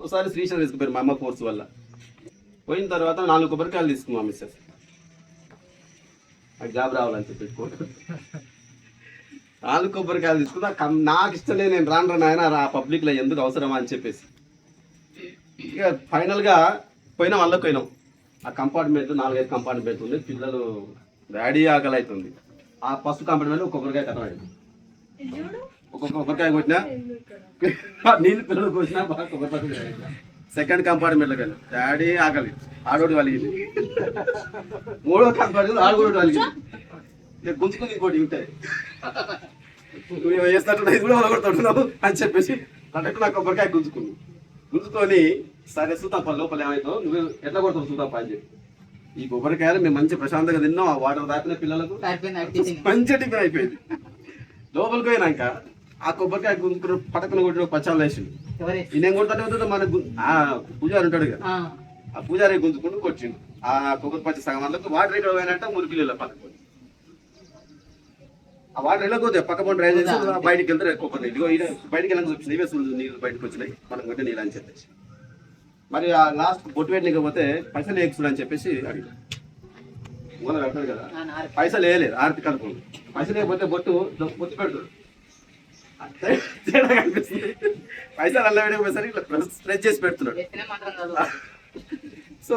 ఒకసారి శ్రీశైలం తీసుకుపోయారు మా అమ్మ ఫోర్స్ వల్ల. పోయిన తర్వాత నాలుగు కొబ్బరికాయలు తీసుకున్నాం మిస్సెస్ నాకు జాబ్ రావాలని చెప్పి నాలుగు కొబ్బరికాయలు తీసుకున్నా నాకు ఇష్టం నేను రాను రాను ఆయన ఆ పబ్లిక్లో ఎందుకు అవసరమా అని చెప్పేసి. ఇక ఫైనల్గా పోయినాం అందులోకి పోయినాం. ఆ కంపార్ట్మెంట్ నాలుగైదు కంపార్ట్మెంట్ ఉంది పిల్లలు డాడీ ఆకలి అవుతుంది ఆ ఫస్ట్ కంపార్ట్మెంట్ ఒక కొబ్బరికాయ కట్టమైంది ఒక్కొక్క కొబ్బరికాయ కొట్టినా? నీళ్ళు పిల్లలు కొట్టినా బాగా కొబ్బరికాయ సెకండ్ కంపార్ట్మెంట్లోకి వెళ్ళి డాడీ ఆకలి. ఆడోడు కలిగింది మూడో కంపార్ట్మెంట్ ఆడోడు కలిగింది ఇక గుంజుకుని ఇంకోటి ఉంటాయి నువ్వు వేస్తున్నట్టు ఇది కూడా వలగొడుతున్నావు అని చెప్పేసి అంటే నాకు కొబ్బరికాయ గుంజుకుంది గుంజుకొని సరే సూతప్ప లోపల ఏమైందో నువ్వు ఎట్లా కొడతావు సూతప్ప అని చెప్పి. ఈ కొబ్బరికాయలు మేము మంచి ప్రశాంతంగా తిన్నాం. ఆ వాటర్ తాకిన పిల్లలకు మంచి టిఫిన్ అయిపోయింది. లోపలికి పోయినాక ఆ కొబ్బరికాయ గుంజుకుని పటకన కొట్టిన పచ్చాలు వేసిండు. ఈయన కొడతానే మన పూజారి ఉంటాడు కదా. ఆ. పూజారి గుంజుకుంటూ కొట్టిండు. ఆ కొబ్బరి పచ్చి సగం అందుకు వాటర్ ఎక్కడ పోయినట్ట మురికి పక్కకు ఆ వాటర్ ఎలా కొద్దిగా పక్క పంట డ్రైన్ చేసి బయటికి వెళ్తే కొబ్బరి ఇదిగో బయటికి వెళ్ళని చూపించింది ఇవే నీళ్ళు బయటకు వచ్చినాయి. మనం కొట్టే నీళ్ళు అని చెప్పేసి. మరి ఆ లాస్ట్ బొట్టు పెట్టలేకపోతే పైసలు వేయకుడు అని చెప్పేసి అడిగి మూల కదా. పైసలు వేయలేదు ఆర్తి కలుపు పైసలు లేకపోతే బొట్టు బొట్టు పెడతాడు. తేడా కనిపిస్తుంది పైసలు అల్ల ఇట్లా స్ప్రెడ్ చేసి పెడుతున్నాడు. సో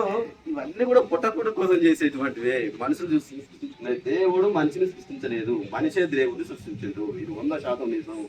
ఇవన్నీ కూడా పుట్టకుడు కోసం చేసేటువంటివే. మనుషులు చూసి దేవుడు మనిషిని సృష్టించలేదు. మనిషే దేవుడు సృష్టించడు. ఇది వంద శాతం నిజం.